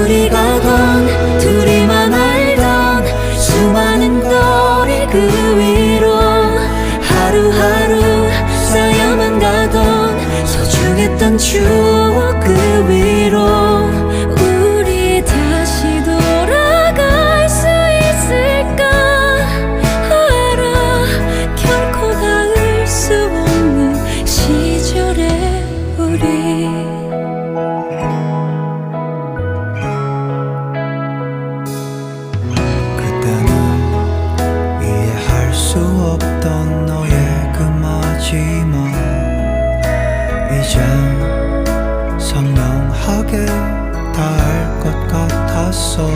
우리 가던 둘이만 알던 수많은 거리 그 위로 하루하루 쌓여만 가던 소중했던 추억 그 위로 우리 다시 돌아갈 수 있을까? 알아 결코 닿을 수 없는 시절의 우리. 했던 너의 그 마지막 이제 선명하게 다 알 것 같았어